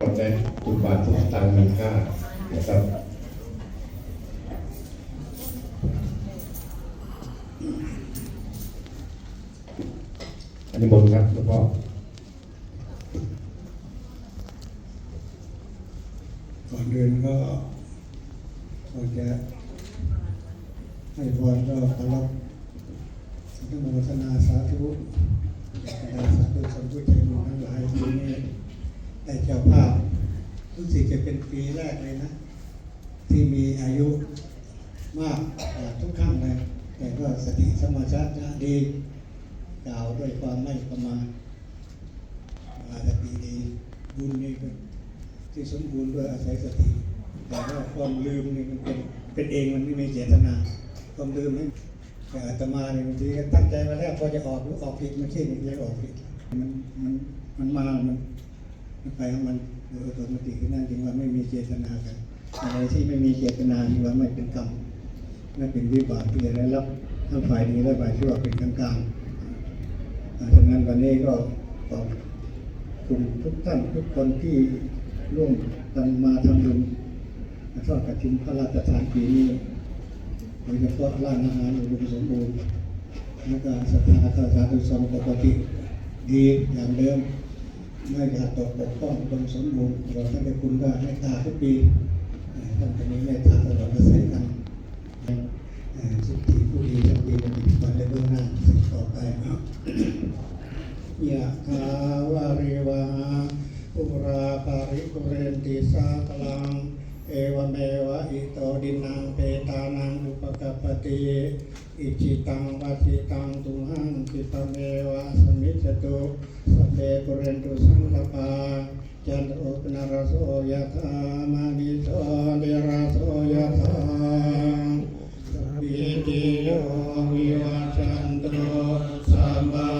ในทุกบาททุกสตางค์มีค่านะครับอันนี้บนครับหลวงพ่อก่อนอื่นก็ก่อจะให้พรก็ขอรับสัตโมทนาสาธุบรรดาสาธุชนผู้ใจบุญทั้งหลายที่นี่ได้เจ้าภาพ จะเป็นปีแรกเลยนะ ที่มีอายุมากทุกครั้งเลย แต่ก็สติสมาธิจะดีกล่าวด้วยความไม่ประมาทอาสติดีบุญนี่เป็นที่สมบูรณ์ด้วยอาศัยสติ แต่ว่าความลืมนี่มันเป็นเป็นเองมันไม่มีเจตนาความลืมนี่แต่อาตมาเนี่ยบางทีตั้งใจมาแล้วพอจะออกหรือออกผิดไม่ใช่ยังออกผิดมันมันมันมามัน ไปของมันโดยอัตโนมัติที่นั่นจริงว่าไม่มีเจตนากันอะไรที่ไม่มีเจตนาที่ว่าไม่เป็นกรรมไม่เป็นวิบากที่จะได้รับทั้งฝ่ายดีและฝ่ายชั่วเป็นกลางๆอ่าฉะนั้นวันนี้ก็ขอบคุณทุกท่านทุกคนที่ร่วมกันมาทำบุญทอดกระถิ่นพระราชทานปีนี้โดยเฉพาะร้านอาหารอุดมสมบูรณ์และก็สถานข้าวสารอุดมปกติดีอย่างเดิม ไม่ขาดตกบกพร่องอุดมสมบูรณ์เราท่านได้คุณก็ให้ตาทุกปีท่านจะมีเมตตาตลอดอาศัยกันเอ่อสุขีผู้ดีทั้งปีและปีวันและเบื้องหน้าสืบต่อไปครับยะคาวาริวาปุราปาริปุเรนติสาคลัง เอวเมวะอิโตดินังเปตานังอุปกปปติอิจิตังวัติตังตุหังคิปเมวะสมิจตุส เปปุเรนตุสังกปาจันโอปนารโสยะธามานิโสเดราโสยะธาวิติโยวิวัชชันโตสัมมา